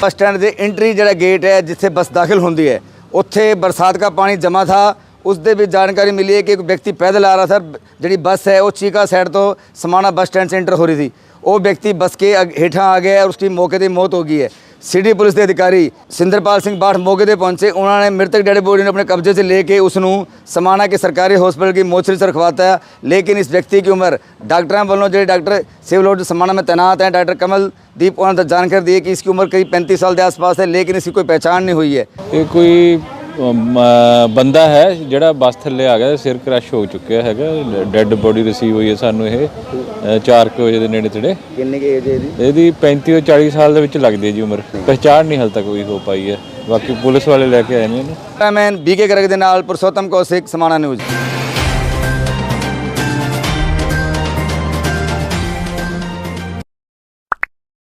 ਬੱਸ stand ਦੇ entry ਜਿਹੜਾ gate ਹੈ, ਜਿੱਥੇ ਬੱਸ ਦਾਖਲ ਹੁੰਦੀ ਹੈ, ਉੱਥੇ ਬਰਸਾਤ ਦਾ ਪਾਣੀ ਜਮਾ ਥਾ। ਉਸ ਦੇ ਵਿੱਚ ਜਾਣਕਾਰੀ ਮਿਲੀ ਹੈ ਕਿ ਇੱਕ ਵਿਅਕਤੀ ਪੈਦਲ ਆ ਰਿਹਾ ਸਰ, ਜਿਹੜੀ ਬੱਸ ਹੈ, ਉਹ ਚੀਕਾ ਸਾਈਡ ਤੋਂ ਸਮਾਣਾ ਬੱਸ ਸਟੈਂਡ ਸੈਂਟਰ ਹੋ ਰਹੀ ਸੀ। ਉਹ ਵਿਅਕਤੀ ਬੱਸ ਕੇ ਹੇਠਾਂ ਆ ਗਿਆ ਔਰ ਉਸਦੀ ਮੌਕੇ ਤੇ ਮੌਤ ਹੋ ਗਈ ਹੈ। ਸਿਟੀ ਪੁਲਿਸ ਦੇ ਅਧਿਕਾਰੀ ਸਿੰਦਰਪਾਲ ਸਿੰਘ ਬਾਠ ਮੌਕੇ ਤੇ ਪਹੁੰਚੇ। ਉਹਨਾਂ ਨੇ ਮ੍ਰਿਤਕ ਡੈਡ ਬੋਡੀ ਨੂੰ ਆਪਣੇ ਕਬਜ਼ੇ 'ਚ ਲੈ ਕੇ ਉਸ ਨੂੰ ਸਮਾਣਾ ਕੇ ਸਰਕਾਰੀ ਹਸਪਤਾਲ ਦੀ ਮੋਚਰੀ 'ਚ ਰਖਵਾਤਾ ਲੇਕਿਨ ਇਸ ਵਿਅਕਤੀ ਦੀ ਉਮਰ ਡਾਕਟਰਾਂ ਵੱਲੋਂ ਜਿਹੜੇ ਡਾਕਟਰ ਸਿਵਲ ਹਸਪਤਾਲ ਸਮਾਣਾ में तैनात ਹੈ, ਡਾਕਟਰ कमल दीप ਉਹਨਾਂ ਦਾ ਜਾਣਕਾਰੀ दी कि इसकी उम्र करीब 35 ਆਸ ਪਾਸ ਹੈ, ਲੇਕਿਨ ਇਸ ਦੀ ਕੋਈ पहचान ਨਹੀਂ ਹੋਈ ਹੈ। ਇਹ ਕੋਈ ਬੰਦਾ ਹੈ ਜਿਹੜਾ ਬੱਸ ਥੱਲੇ ਆ ਗਿਆ ਸਿਰ ਕ੍ਰੈਸ਼ ਹੋ ਚੁੱਕਿਆ ਹੈਗਾ ਡੈੱਡ ਬੋਡੀ ਰਿਸੀਵ ਹੋਈ ਹੈ ਸਾਨੂੰ ਇਹ 4 ਵਜੇ ਦੇ ਨੇੜੇ ਤੇੜੇ। ਕਿੰਨੇ ਕੀ ਏਜ ਇਹਦੀ? ਇਹਦੀ 35 ਤੋਂ 40 ਸਾਲ ਦੇ ਵਿੱਚ ਲੱਗਦੀ ਹੈ ਜੀ ਉਮਰ। ਪਹਿਚਾਣ ਨਹੀਂ ਹਾਲ ਤੱਕ ਕੋਈ ਹੋ ਪਾਈ ਹੈ। ਬਾਕੀ ਪੁਲਿਸ ਵਾਲੇ ਲੈ ਕੇ ਆਏ ਨੇ ਇਹਨੂੰ। ਕੈਮਰਾਮੈਨ ਬੀਕੇ ਗਰਗ ਦੇ ਨਾਲ ਪੁਰਸ਼ੋਤਮ ਕੌਸ਼ਿਕ ਸਮਾਣਾ ਨਿਊਜ਼।